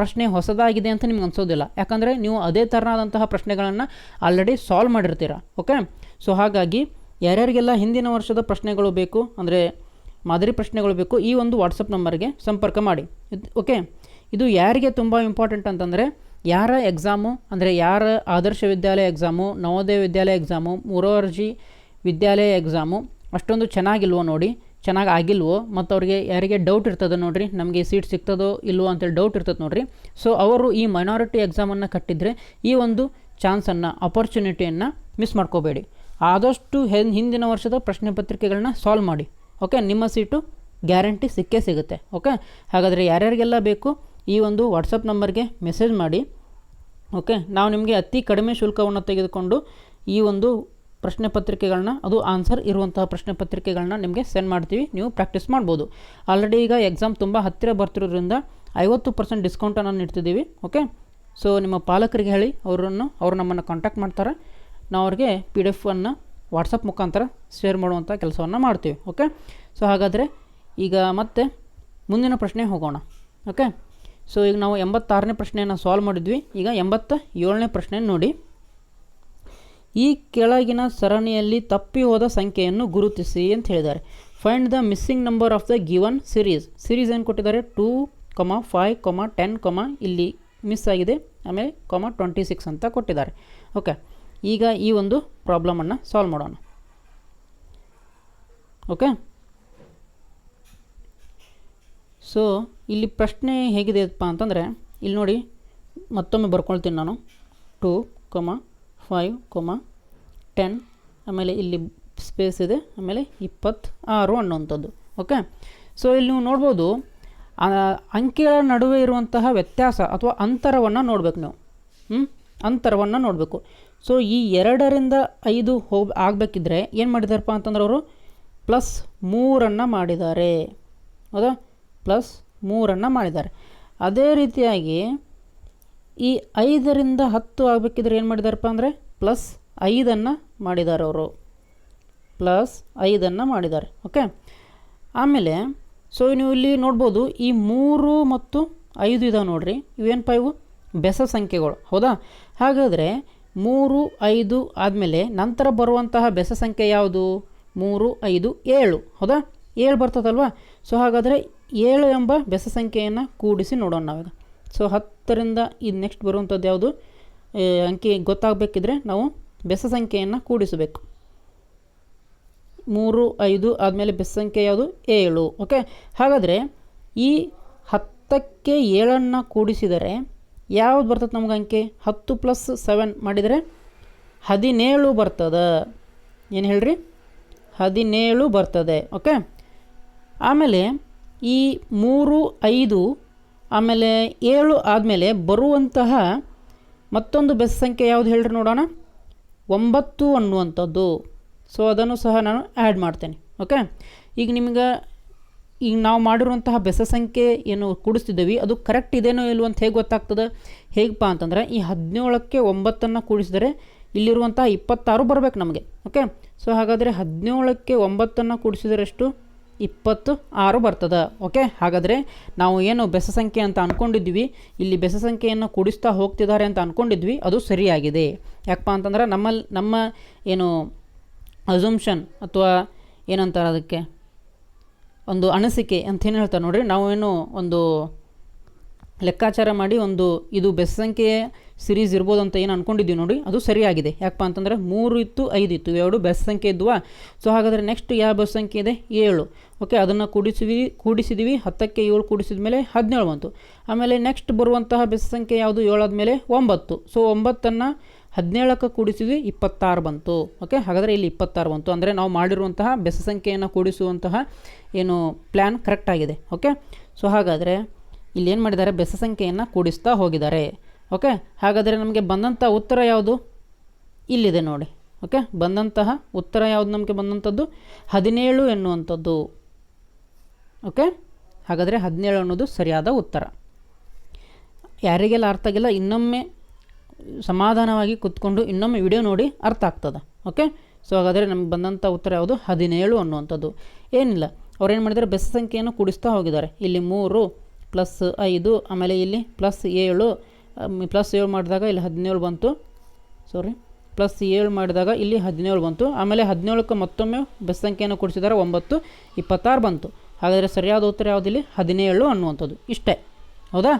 ಪ್ರಶ್ನೆ ಹೊಸದಾಗಿದೆ ಅಂತ ನಿಮ್ಗೆ ಅನ್ಸೋದಿಲ್ಲ. ಯಾಕಂದರೆ ನೀವು ಅದೇ ಥರನಾದಂತಹ ಪ್ರಶ್ನೆಗಳನ್ನು ಆಲ್ರೆಡಿ ಸಾಲ್ವ್ ಮಾಡಿರ್ತೀರ. ಓಕೆ ಸೊ ಹಾಗಾಗಿ ಯಾರ್ಯಾರಿಗೆಲ್ಲ ಹಿಂದಿನ ವರ್ಷದ ಪ್ರಶ್ನೆಗಳು ಬೇಕು, ಅಂದರೆ ಮಾದರಿ ಪ್ರಶ್ನೆಗಳು ಬೇಕು, ಈ ಒಂದು ವಾಟ್ಸಪ್ ನಂಬರ್ಗೆ ಸಂಪರ್ಕ ಮಾಡಿ. ಓಕೆ ಇದು ಯಾರಿಗೆ ತುಂಬ ಇಂಪಾರ್ಟೆಂಟ್ ಅಂತಂದರೆ ಯಾರ ಎಕ್ಸಾಮು? ಅಂದರೆ ಯಾರ Adarsh Vidyalaya exam, Navodaya Vidyalaya exam Morarji Vidyalaya exam? ಅಷ್ಟೊಂದು ಚೆನ್ನಾಗಿಲ್ವೋ ನೋಡಿ, ಚೆನ್ನಾಗಿ ಆಗಿಲ್ವೋ ಮತ್ತು ಅವ್ರಿಗೆ ಯಾರಿಗೆ ಡೌಟ್ ಇರ್ತದೆ ನೋಡಿರಿ, ನಮಗೆ ಸೀಟ್ ಸಿಗ್ತದೋ ಇಲ್ವೋ ಅಂತೇಳಿ ಡೌಟ್ ಇರ್ತದೆ ನೋಡಿರಿ. ಸೊ ಅವರು ಈ ಮೈನಾರಿಟಿ ಎಕ್ಸಾಮನ್ನು ಕಟ್ಟಿದರೆ ಈ ಒಂದು ಚಾನ್ಸನ್ನು ಅಪರ್ಚುನಿಟಿಯನ್ನು ಮಿಸ್ ಮಾಡ್ಕೋಬೇಡಿ. ಆದಷ್ಟು ಹಿಂದಿನ ವರ್ಷದ ಪ್ರಶ್ನೆ ಪತ್ರಿಕೆಗಳನ್ನ ಸಾಲ್ವ್ ಮಾಡಿ. ಓಕೆ ನಿಮ್ಮ ಸೀಟು ಗ್ಯಾರಂಟಿ ಸಿಕ್ಕೇ ಸಿಗುತ್ತೆ. ಓಕೆ ಹಾಗಾದರೆ ಯಾರ್ಯಾರಿಗೆಲ್ಲ ಬೇಕು? ಈ ಒಂದು ವಾಟ್ಸಪ್ ನಂಬರ್ಗೆ ಮೆಸೇಜ್ ಮಾಡಿ. ಓಕೆ ನಾವು ನಿಮಗೆ ಅತಿ ಕಡಿಮೆ ಶುಲ್ಕವನ್ನು ತೆಗೆದುಕೊಂಡು ಈ ಒಂದು ಪ್ರಶ್ನೆ ಪತ್ರಿಕೆಗಳನ್ನ ಅದು ಆನ್ಸರ್ ಇರುವಂತಹ ಪ್ರಶ್ನೆ ಪತ್ರಿಕೆಗಳನ್ನ ನಿಮಗೆ ಸೆಂಡ್ ಮಾಡ್ತೀವಿ. ನೀವು ಪ್ರಾಕ್ಟೀಸ್ ಮಾಡ್ಬೋದು. ಆಲ್ರೆಡಿ ಈಗ ಎಕ್ಸಾಮ್ ತುಂಬ ಹತ್ತಿರ ಬರ್ತಿರೋದ್ರಿಂದ ಐವತ್ತು ಪರ್ಸೆಂಟ್ ಡಿಸ್ಕೌಂಟನ್ನು ನೀಡ್ತಿದ್ದೀವಿ. ಓಕೆ ಸೊ ನಿಮ್ಮ ಪಾಲಕರಿಗೆ ಹೇಳಿ, ಅವರನ್ನು, ಅವರು ನಮ್ಮನ್ನು ಕಾಂಟ್ಯಾಕ್ಟ್ ಮಾಡ್ತಾರೆ. ನಾವು ಅವ್ರಿಗೆ ಪಿ ಡಿ ಎಫನ್ನು ವಾಟ್ಸಪ್ ಮುಖಾಂತರ ಶೇರ್ ಮಾಡುವಂಥ ಕೆಲಸವನ್ನು ಮಾಡ್ತೀವಿ. ಓಕೆ ಸೊ ಹಾಗಾದರೆ ಈಗ ಮತ್ತೆ ಮುಂದಿನ ಪ್ರಶ್ನೆ ಹೋಗೋಣ. ಓಕೆ ಸೊ ಈಗ ನಾವು ಎಂಬತ್ತಾರನೇ ಪ್ರಶ್ನೆಯನ್ನು ಸಾಲ್ವ್ ಮಾಡಿದ್ವಿ. ಈಗ ಎಂಬತ್ತ ಏಳನೇ ಪ್ರಶ್ನೆ ನೋಡಿ. ಈ ಕೆಳಗಿನ ಸರಣಿಯಲ್ಲಿ ತಪ್ಪಿ ಹೋದ ಸಂಖ್ಯೆಯನ್ನು ಗುರುತಿಸಿ ಅಂತ ಹೇಳಿದ್ದಾರೆ. Find the missing number of the given series series ಏನು ಕೊಟ್ಟಿದ್ದಾರೆ? Two comma five comma ten comma ಇಲ್ಲಿ ಮಿಸ್ ಆಗಿದೆ. ಆಮೇಲೆ ಕಮ ಟ್ವೆಂಟಿ ಸಿಕ್ಸ್ ಅಂತ ಕೊಟ್ಟಿದ್ದಾರೆ. ಓಕೆ ಈಗ ಈ ಒಂದು ಪ್ರಾಬ್ಲಮನ್ನು ಸಾಲ್ವ್ ಮಾಡೋಣ. ಓಕೆ ಸೊ ಇಲ್ಲಿ ಪ್ರಶ್ನೆ ಹೇಗಿದೆಯಪ್ಪ ಅಂತಂದರೆ, ಇಲ್ಲಿ ನೋಡಿ, ಮತ್ತೊಮ್ಮೆ ಬರ್ಕೊಳ್ತೀನಿ ನಾನು. Two comma five comma ten ಆಮೇಲೆ ಇಲ್ಲಿ ಸ್ಪೇಸ್ ಇದೆ, ಆಮೇಲೆ ಇಪ್ಪತ್ತಾರು ಅನ್ನುವಂಥದ್ದು. ಓಕೆ ಸೊ ಇಲ್ಲಿ ನೀವು ನೋಡ್ಬೋದು ಅಂಕಿಗಳ ನಡುವೆ ಇರುವಂತಹ ವ್ಯತ್ಯಾಸ ಅಥವಾ ಅಂತರವನ್ನು ನೋಡಬೇಕು ನೀವು. ಹ್ಞೂ ಅಂತರವನ್ನು ನೋಡಬೇಕು. ಸೊ ಈ ಎರಡರಿಂದ ಐದು ಹೋಗಿ ಆಗಬೇಕಿದ್ರೆ ಏನು ಮಾಡಿದಾರಪ್ಪ ಅಂತಂದ್ರೆ ಅವರು ಪ್ಲಸ್ ಮೂರನ್ನು ಮಾಡಿದ್ದಾರೆ. ಹೌದಾ? ಪ್ಲಸ್ ಮೂರನ್ನು ಮಾಡಿದ್ದಾರೆ. ಅದೇ ರೀತಿಯಾಗಿ ಈ ಐದರಿಂದ ಹತ್ತು ಆಗಬೇಕಿದ್ರೆ ಏನು ಮಾಡಿದಾರಪ್ಪ ಅಂದರೆ ಪ್ಲಸ್ ಐದನ್ನು ಮಾಡಿದ್ದಾರೆ ಅವರು. ಪ್ಲಸ್ ಐದನ್ನು ಮಾಡಿದ್ದಾರೆ. ಓಕೆ? ಆಮೇಲೆ ಸೊ ನೀವು ಇಲ್ಲಿ ನೋಡ್ಬೋದು ಈ ಮೂರು ಮತ್ತು ಐದು ಇದಾವೆ ನೋಡಿರಿ. ಇವೇನಪ್ಪ ಇವು? ಬೆಸ ಸಂಖ್ಯೆಗಳು. ಹೌದಾ? ಹಾಗಾದರೆ ಮೂರು, ಐದು ಆದಮೇಲೆ ನಂತರ ಬರುವಂತಹ ಬೆಸ ಸಂಖ್ಯೆ ಯಾವುದು? ಮೂರು, ಐದು, ಏಳು. ಹೌದಾ? ಏಳು ಬರ್ತದಲ್ವಾ? ಸೊ ಹಾಗಾದರೆ ಏಳು ಎಂಬ ಬೆಸ ಸಂಖ್ಯೆಯನ್ನು ಕೂಡಿಸಿ ನೋಡೋಣ ನಾವೀಗ. ಸೊ ಹತ್ತರಿಂದ ಇದು ನೆಕ್ಸ್ಟ್ ಬರುವಂಥದ್ದು ಯಾವುದು? ಅಂಕಿ ಗೊತ್ತಾಗಬೇಕಿದ್ರೆ ನಾವು ಬೆಸ ಸಂಖ್ಯೆಯನ್ನು ಕೂಡಿಸಬೇಕು. ಮೂರು, ಐದು ಆದಮೇಲೆ ಬೆಸ ಸಂಖ್ಯೆ ಯಾವುದು? ಏಳು. ಓಕೆ ಹಾಗಾದರೆ ಈ ಹತ್ತಕ್ಕೆ ಏಳನ್ನು ಕೂಡಿಸಿದರೆ ಯಾವ್ದು ಬರ್ತದೆ ನಮ್ಗೆ ಅಂಕೆ? ಹತ್ತು ಪ್ಲಸ್ ಸೆವೆನ್ ಮಾಡಿದರೆ ಹದಿನೇಳು ಬರ್ತದೆ. ಏನು ಹೇಳ್ರಿ? ಹದಿನೇಳು ಬರ್ತದೆ. ಓಕೆ ಆಮೇಲೆ ಈ ಮೂರು, ಐದು, ಆಮೇಲೆ ಏಳು ಆದಮೇಲೆ ಬರುವಂತಹ ಮತ್ತೊಂದು ಬೆಸ ಸಂಖ್ಯೆ ಯಾವುದು ಹೇಳ್ರಿ ನೋಡೋಣ? ಒಂಬತ್ತು ಅನ್ನುವಂಥದ್ದು. ಸೊ ಅದನ್ನು ಸಹ ನಾನು ಆ್ಯಡ್ ಮಾಡ್ತೇನೆ. ಓಕೆ ಈಗ ನಿಮ್ಗೆ ಈಗ ನಾವು ಮಾಡಿರುವಂತಹ ಬೆಸ ಸಂಖ್ಯೆ ಏನು ಕೂಡಿಸ್ತಿದ್ದೀವಿ, ಅದು ಕರೆಕ್ಟ್ ಇದೇನೋ ಇಲ್ವೋ ಅಂತ ಹೇಗೆ ಗೊತ್ತಾಗ್ತದೆ? ಹೇಗಪ್ಪ ಅಂತಂದರೆ, ಈ ಹದಿನೇಳಕ್ಕೆ ಒಂಬತ್ತನ್ನು ಕೂಡಿಸಿದರೆ ಇಲ್ಲಿರುವಂತಹ ಇಪ್ಪತ್ತಾರು ಬರಬೇಕು ನಮಗೆ. ಓಕೆ ಸೊ ಹಾಗಾದರೆ ಹದಿನೇಳಕ್ಕೆ ಒಂಬತ್ತನ್ನು ಕೂಡಿಸಿದರೆ ಎಷ್ಟು ಇಪ್ಪತ್ತು ಆರು ಬರ್ತದೆ ಓಕೆ ಹಾಗಾದರೆ ನಾವು ಏನು ಬೆಸ ಸಂಖ್ಯೆ ಅಂತ ಅಂದ್ಕೊಂಡಿದ್ವಿ ಇಲ್ಲಿ ಬೆಸ ಸಂಖ್ಯೆಯನ್ನು ಕೂಡಿಸ್ತಾ ಹೋಗ್ತಿದ್ದಾರೆ ಅಂತ ಅಂದ್ಕೊಂಡಿದ್ವಿ ಅದು ಸರಿಯಾಗಿದೆ. ಯಾಕಪ್ಪ ಅಂತಂದ್ರೆ ನಮ್ಮಲ್ಲಿ ನಮ್ಮ ಏನು ಅಸಂಪ್ಷನ್ ಅಥವಾ ಏನಂತಾರೆ ಅದಕ್ಕೆ? ಒಂದು ಅನಿಸಿಕೆ ಅಂತ ಏನು ಹೇಳ್ತಾರೆ ನೋಡಿರಿ? ನಾವು ಏನು ಒಂದು ಲೆಕ್ಕಾಚಾರ ಮಾಡಿ ಒಂದು ಇದು ಬೆಸ ಸಂಖ್ಯೆ ಸಿರೀಸ್ ಇರ್ಬೋದು ಅಂತ ಏನು ಅಂದ್ಕೊಂಡಿದ್ದೀವಿ ನೋಡಿ ಅದು ಸರಿಯಾಗಿದೆ. ಯಾಕಪ್ಪ ಅಂತಂದರೆ ಮೂರು ಇತ್ತು, ಐದು ಇತ್ತು. ಎರಡು ಬೆಸ್ ಸಂಖ್ಯೆ ಇದ್ವಾ? ಸೊ ಹಾಗಾದರೆ ನೆಕ್ಸ್ಟ್ ಯಾವ ಬೆಸ್ ಸಂಖ್ಯೆ ಇದೆ? ಏಳು. ಓಕೆ ಅದನ್ನು ಕೂಡಿಸಿದ್ವಿ ಕೂಡಿಸಿದ್ವಿ. ಹತ್ತಕ್ಕೆ ಏಳು ಕೂಡಿಸಿದ ಮೇಲೆ ಹದಿನೇಳು ಬಂತು. ಆಮೇಲೆ ನೆಕ್ಸ್ಟ್ ಬರುವಂತಹ ಬೆಸ್ ಸಂಖ್ಯೆ ಯಾವುದು? ಏಳಾದ ಮೇಲೆ ಒಂಬತ್ತು. ಸೊ ಒಂಬತ್ತನ್ನು ಹದಿನೇಳಕ್ಕೆ ಕೂಡಿಸಿದ್ವಿ, ಇಪ್ಪತ್ತಾರು ಬಂತು. ಓಕೆ ಹಾಗಾದರೆ ಇಲ್ಲಿ ಇಪ್ಪತ್ತಾರು ಬಂತು. ಅಂದರೆ ನಾವು ಮಾಡಿರುವಂತಹ ಬೆಸ ಸಂಖ್ಯೆಯನ್ನು ಕೂಡಿಸುವಂತಹ ಏನು ಪ್ಲ್ಯಾನ್ ಕರೆಕ್ಟ್ ಆಗಿದೆ. ಓಕೆ ಸೊ ಹಾಗಾದರೆ ಇಲ್ಲಿ ಏನು ಮಾಡಿದ್ದಾರೆ? ಬೆಸ ಸಂಖ್ಯೆಯನ್ನು ಕೂಡಿಸ್ತಾ ಹೋಗಿದ್ದಾರೆ. ಓಕೆ ಹಾಗಾದರೆ ನಮಗೆ ಬಂದಂಥ ಉತ್ತರ ಯಾವುದು? ಇಲ್ಲಿದೆ ನೋಡಿ. ಓಕೆ ಬಂದಂತಹ ಉತ್ತರ ಯಾವುದು ನಮಗೆ ಬಂದಂಥದ್ದು ಹದಿನೇಳು ಎನ್ನುವಂಥದ್ದು ಓಕೆ ಹಾಗಾದರೆ ಹದಿನೇಳು ಅನ್ನೋದು ಸರಿಯಾದ ಉತ್ತರ. ಯಾರಿಗೆಲ್ಲ ಅರ್ಥ ಆಗಿಲ್ಲ, ಇನ್ನೊಮ್ಮೆ ಸಮಾಧಾನವಾಗಿ ಕೂತ್ಕೊಂಡು ಇನ್ನೊಮ್ಮೆ ವಿಡಿಯೋ ನೋಡಿ ಅರ್ಥ ಆಗ್ತದೆ. ಓಕೆ ಸೊ ಹಾಗಾದರೆ ನಮ್ಗೆ ಬಂದಂಥ ಉತ್ತರ ಯಾವುದು? ಹದಿನೇಳು ಅನ್ನುವಂಥದ್ದು. ಏನಿಲ್ಲ, ಅವ್ರೇನು ಮಾಡಿದ್ದಾರೆ? ಬೆಸ ಸಂಖ್ಯೆಯನ್ನು ಕೂಡಿಸ್ತಾ ಹೋಗಿದ್ದಾರೆ. ಇಲ್ಲಿ ಮೂರು ಪ್ಲಸ್ ಐದು, ಆಮೇಲೆ ಇಲ್ಲಿ ಪ್ಲಸ್ ಏಳು ಪ್ಲಸ್ ಏಳು ಮಾಡಿದಾಗ ಇಲ್ಲಿ ಹದಿನೇಳು ಬಂತು. ಸಾರಿ ಪ್ಲಸ್ ಏಳು ಮಾಡಿದಾಗ ಇಲ್ಲಿ ಹದಿನೇಳು ಬಂತು. ಆಮೇಲೆ ಹದಿನೇಳಕ್ಕೆ ಮತ್ತೊಮ್ಮೆ ಬೆಸ ಸಂಖ್ಯೆಯನ್ನು ಕೊಡಿಸಿದಾರೆ ಒಂಬತ್ತು, ಇಪ್ಪತ್ತಾರು ಬಂತು. ಹಾಗಾದರೆ ಸರಿಯಾದ ಉತ್ತರ ಯಾವುದಿಲ್ಲಿ ಹದಿನೇಳು ಅನ್ನುವಂಥದ್ದು. ಇಷ್ಟೇ. ಹೌದಾ?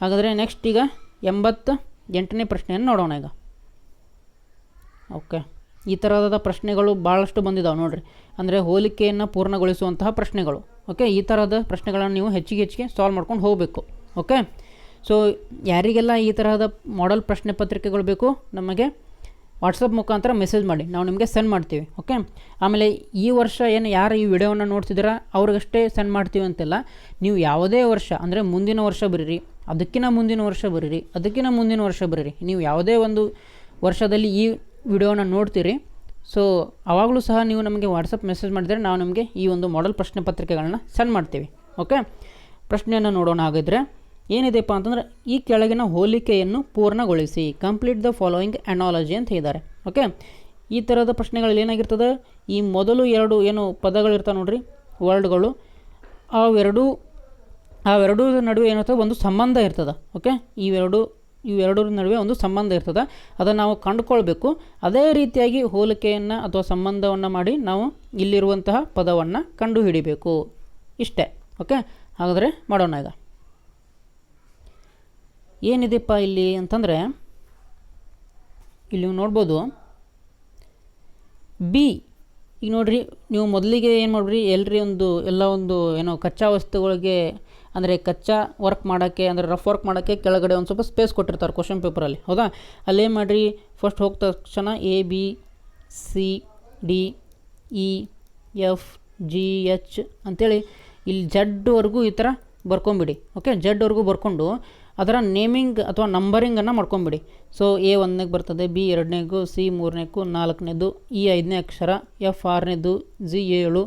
ಹಾಗಾದರೆ ನೆಕ್ಸ್ಟ್ ಈಗ ಎಂಬತ್ತ ಎಂಟನೇ ಪ್ರಶ್ನೆಯನ್ನು ನೋಡೋಣ ಈಗ. ಓಕೆ ಈ ಥರದ ಪ್ರಶ್ನೆಗಳು ಭಾಳಷ್ಟು ಬಂದಿದ್ದಾವೆ ನೋಡಿರಿ. ಅಂದರೆ ಹೋಲಿಕೆಯನ್ನು ಪೂರ್ಣಗೊಳಿಸುವಂತಹ ಪ್ರಶ್ನೆಗಳು. ಓಕೆ ಈ ಥರದ ಪ್ರಶ್ನೆಗಳನ್ನು ನೀವು ಹೆಚ್ಚಿಗೆ ಹೆಚ್ಚಿಗೆ ಸಾಲ್ವ್ ಮಾಡ್ಕೊಂಡು ಹೋಗಬೇಕು. ಓಕೆ ಸೊ ಯಾರಿಗೆಲ್ಲ ಈ ತರಹದ ಮಾಡಲ್ ಪ್ರಶ್ನೆ ಪತ್ರಿಕೆಗಳು ಬೇಕು, ನಮಗೆ ವಾಟ್ಸಪ್ ಮುಖಾಂತರ ಮೆಸೇಜ್ ಮಾಡಿ. ನಾವು ನಿಮಗೆ ಸೆಂಡ್ ಮಾಡ್ತೀವಿ ಓಕೆ ಆಮೇಲೆ ಈ ವರ್ಷ ಏನು ಯಾರು ಈ ವಿಡಿಯೋವನ್ನು ನೋಡ್ತಿದ್ದೀರಾ, ಅವ್ರಿಗಷ್ಟೇ ಸೆಂಡ್ ಮಾಡ್ತೀವಿ ಅಂತೆಲ್ಲ. ನೀವು ಯಾವುದೇ ವರ್ಷ, ಅಂದರೆ ಮುಂದಿನ ವರ್ಷ ಬರೀರಿ ಅದಕ್ಕಿಂತ ಮುಂದಿನ ವರ್ಷ ಬರೀರಿ ಅದಕ್ಕಿಂತ ಮುಂದಿನ ವರ್ಷ ಬರೀರಿ. ನೀವು ಯಾವುದೇ ಒಂದು ವರ್ಷದಲ್ಲಿ ಈ ವಿಡಿಯೋನ ನೋಡ್ತೀರಿ. ಸೊ ಆವಾಗಲೂ ಸಹ ನೀವು ನಮಗೆ ವಾಟ್ಸಪ್ ಮೆಸೇಜ್ ಮಾಡಿದರೆ ನಾವು ನಿಮಗೆ ಈ ಒಂದು ಮಾಡಲ್ ಪ್ರಶ್ನೆ ಪತ್ರಿಕೆಗಳನ್ನ ಸೆಂಡ್ ಮಾಡ್ತೀವಿ ಓಕೆ ಪ್ರಶ್ನೆಯನ್ನು ನೋಡೋಣ ಹಾಗಿದ್ರೆ. ಏನಿದೆಪ್ಪ ಅಂತಂದ್ರೆ ಈ ಕೆಳಗಿನ ಹೋಲಿಕೆಯನ್ನು ಪೂರ್ಣಗೊಳಿಸಿ ಕಂಪ್ಲೀಟ್ ದ ಫಾಲೋಯಿಂಗ್ ಅನಾಲಜಿ ಅಂತ ಹೇಳಿದ್ದಾರೆ. ಓಕೆ ಈ ಥರದ ಪ್ರಶ್ನೆಗಳಲ್ಲಿ ಏನಾಗಿರ್ತದೆ? ಈ ಮೊದಲು ಎರಡು ಏನು ಪದಗಳಿರ್ತಾವೆ ನೋಡಿರಿ, ವರ್ಡ್ಗಳು ಅವೆರಡೂ ಅವೆರಡೂ ನಡುವೆ ಏನಿರ್ತದೆ? ಒಂದು ಸಂಬಂಧ ಇರ್ತದೆ. ಓಕೆ ಇವೆರಡು ಇವೆರಡರ ನಡುವೆ ಒಂದು ಸಂಬಂಧ ಇರ್ತದೆ. ಅದನ್ನು ನಾವು ಕಂಡುಕೊಳ್ಬೇಕು. ಅದೇ ರೀತಿಯಾಗಿ ಹೋಲಿಕೆಯನ್ನು ಅಥವಾ ಸಂಬಂಧವನ್ನು ಮಾಡಿ ನಾವು ಇಲ್ಲಿರುವಂತಹ ಪದವನ್ನು ಕಂಡುಹಿಡಿಬೇಕು. ಇಷ್ಟೇ. ಓಕೆ ಹಾಗಾದರೆ ಮಾಡೋಣ ಈಗ. ಏನಿದೆಪ್ಪ ಇಲ್ಲಿ ಅಂತಂದರೆ, ಇಲ್ಲಿ ನೀವು ನೋಡ್ಬೋದು. ಬಿ, ಈಗ ನೋಡಿರಿ, ನೀವು ಮೊದಲಿಗೆ ಏನು ಮಾಡ್ರಿ ಎಲ್ಲರಿ ಒಂದು, ಎಲ್ಲ ಒಂದು ಏನೋ ಕಚ್ಚಾ ವಸ್ತುಗಳಿಗೆ, ಅಂದರೆ ಕಚ್ಚಾ ವರ್ಕ್ ಮಾಡೋಕ್ಕೆ, ಅಂದರೆ ರಫ್ ವರ್ಕ್ ಮಾಡೋಕ್ಕೆ ಕೆಳಗಡೆ ಒಂದು ಸ್ವಲ್ಪ ಸ್ಪೇಸ್ ಕೊಟ್ಟಿರ್ತಾರೆ ಕ್ವಶನ್ ಪೇಪರಲ್ಲಿ ಹೌದಾ? ಅಲ್ಲೇ ಮಾಡಿರಿ ಫಸ್ಟ್ ಹೋಗಿದ ತಕ್ಷಣ A B C D E F G H ಅಂಥೇಳಿ ಇಲ್ಲಿ ಜಡ್ವರೆಗೂ ಈ ಥರ ಬರ್ಕೊಂಬಿಡಿ ಓಕೆ ಜಡ್ವರೆಗೂ ಬರ್ಕೊಂಡು ಅದರ ನೇಮಿಂಗ್ ಅಥವಾ ನಂಬರಿಂಗನ್ನು ಮಾಡ್ಕೊಂಬಿಡಿ. ಸೊ ಎ ಒಂದನೇಗೆ ಬರ್ತದೆ ಬಿ ಎರಡನೇಗೂ ಸಿ ಮೂರನೇಕ್ಕೂ ನಾಲ್ಕನೇದು ಇ ಐದನೇ ಅಕ್ಷರ ಎಫ್ ಆರನೇದು ಜಿ ಏಳು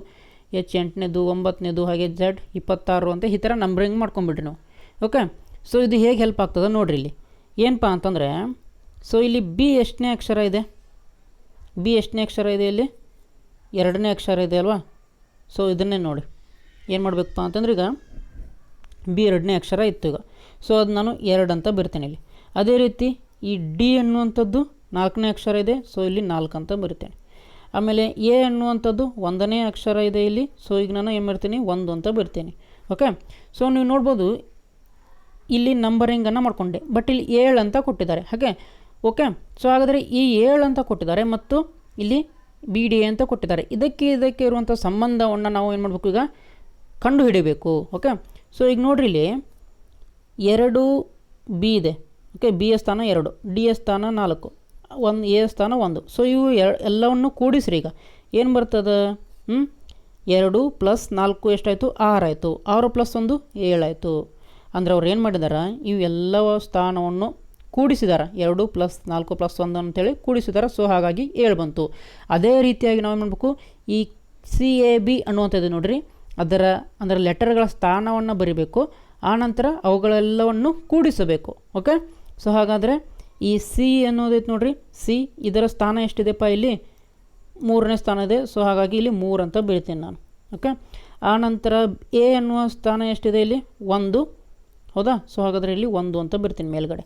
ಎಚ್ ಎಂಟನೇದು ಒಂಬತ್ತನೇದು ಹಾಗೆ ಜಡ್ ಇಪ್ಪತ್ತಾರು ಅಂತ ಈ ಥರ ನಂಬರಿಂಗ್ ಮಾಡ್ಕೊಂಬಿಡ್ರಿ ನಾವು. ಓಕೆ ಸೊ ಇದು ಹೇಗೆ ಹೆಲ್ಪ್ ಆಗ್ತದೆ ನೋಡಿರಿ ಇಲ್ಲಿ. ಏನಪ್ಪ ಅಂತಂದರೆ ಸೊ ಇಲ್ಲಿ ಬಿ ಎಷ್ಟನೇ ಅಕ್ಷರ ಇದೆ? ಬಿ ಎಷ್ಟನೇ ಅಕ್ಷರ ಇದೆ ಇಲ್ಲಿ? ಎರಡನೇ ಅಕ್ಷರ ಇದೆ ಅಲ್ವಾ? ಸೊ ಇದನ್ನೇ ನೋಡಿ. ಏನು ಮಾಡಬೇಕಪ್ಪ ಅಂತಂದ್ರೆ ಈಗ ಬಿ ಎರಡನೇ ಅಕ್ಷರ ಇತ್ತು ಈಗ. ಸೊ ಅದು ನಾನು ಎರಡು ಅಂತ ಬರಿತೇನೆ ಇಲ್ಲಿ. ಅದೇ ರೀತಿ ಈ ಡಿ ಅನ್ನುವಂಥದ್ದು ನಾಲ್ಕನೇ ಅಕ್ಷರ ಇದೆ, ಸೊ ಇಲ್ಲಿ ನಾಲ್ಕು ಅಂತ ಬರಿತೇನೆ. ಆಮೇಲೆ ಎ ಅನ್ನುವಂಥದ್ದು ಒಂದನೇ ಅಕ್ಷರ ಇದೆ ಇಲ್ಲಿ, ಸೊ ಈಗ ನಾನು ಏನು ಮಾಡ್ತೀನಿ? ಒಂದು ಅಂತ ಬರ್ತೀನಿ. ಓಕೆ? ಸೊ ನೀವು ನೋಡ್ಬೋದು, ಇಲ್ಲಿ ನಂಬರಿಂಗನ್ನು ಮಾಡಿಕೊಂಡೆ. ಬಟ್ ಇಲ್ಲಿ ಏಳು ಅಂತ ಕೊಟ್ಟಿದ್ದಾರೆ. ಹಾಗೆ? ಓಕೆ? ಸೊ ಹಾಗಾದರೆ ಈ ಏಳು ಅಂತ ಕೊಟ್ಟಿದ್ದಾರೆ ಮತ್ತು ಇಲ್ಲಿ ಬಿ ಡಿ ಎ ಅಂತ ಕೊಟ್ಟಿದ್ದಾರೆ. ಇದಕ್ಕೆ ಇದಕ್ಕೆ ಇರುವಂಥ ಸಂಬಂಧವನ್ನು ನಾವು ಏನು ಮಾಡಬೇಕು ಈಗ? ಕಂಡು ಹಿಡಿಬೇಕು ಓಕೆ? ಸೊ ಈಗ ನೋಡ್ರಿ ಇಲ್ಲಿ ಎರಡು ಬಿ ಇದೆ. ಓಕೆ ಬಿ ಎ ಸ್ಥಾನ ಎರಡು ಡಿ ಎ ಸ್ಥಾನ ನಾಲ್ಕು, ಒಂದು ಎ ಸ್ಥಾನ ಒಂದು. ಸೊ ಇವು ಎಲ್ಲವನ್ನು ಕೂಡಿಸ್ರಿ ಈಗ. ಏನು ಬರ್ತದೆ? ಹ್ಞೂ ಎರಡು ಪ್ಲಸ್ ನಾಲ್ಕು ಎಷ್ಟಾಯಿತು? ಆರು ಆಯಿತು. ಆರು ಪ್ಲಸ್ ಒಂದು ಏಳಾಯಿತು. ಅಂದರೆ ಅವ್ರು ಏನು ಮಾಡಿದಾರೆ? ಎಲ್ಲ ಸ್ಥಾನವನ್ನು ಕೂಡಿಸಿದಾರೆ. ಎರಡು ಪ್ಲಸ್ ನಾಲ್ಕು ಪ್ಲಸ್ ಒಂದು ಅಂತೇಳಿ ಕೂಡಿಸಿದಾರೆ. ಸೊ ಹಾಗಾಗಿ ಏಳು ಬಂತು. ಅದೇ ರೀತಿಯಾಗಿ ನಾವು ಏನು ಮಾಡಬೇಕು? ಈ ಸಿ ಎ ಬಿ ಅನ್ನುವಂಥದ್ದು ನೋಡಿರಿ. ಅದರ, ಅಂದರೆ ಲೆಟರ್ಗಳ ಸ್ಥಾನವನ್ನು ಬರಿಬೇಕು. ಆನಂತರ ಅವುಗಳೆಲ್ಲವನ್ನು ಕೂಡಿಸಬೇಕು, ಓಕೆ? ಸೊ ಹಾಗಾದರೆ ಈ ಸಿ ಅನ್ನೋದೈತೆ ನೋಡಿರಿ. ಸಿ ಇದರ ಸ್ಥಾನ ಎಷ್ಟಿದೆಪ್ಪ ಇಲ್ಲಿ? ಮೂರನೇ ಸ್ಥಾನ ಇದೆ. ಸೊ ಹಾಗಾಗಿ ಇಲ್ಲಿ ಮೂರು ಅಂತ ಬೀಳ್ತೀನಿ ನಾನು, ಓಕೆ? ಆನಂತರ ಎ ಅನ್ನುವ ಸ್ಥಾನ ಎಷ್ಟಿದೆ ಇಲ್ಲಿ? ಒಂದು, ಹೌದಾ? ಸೊ ಹಾಗಾದರೆ ಇಲ್ಲಿ ಒಂದು ಅಂತ ಬರ್ತೀನಿ ಮೇಲ್ಗಡೆ.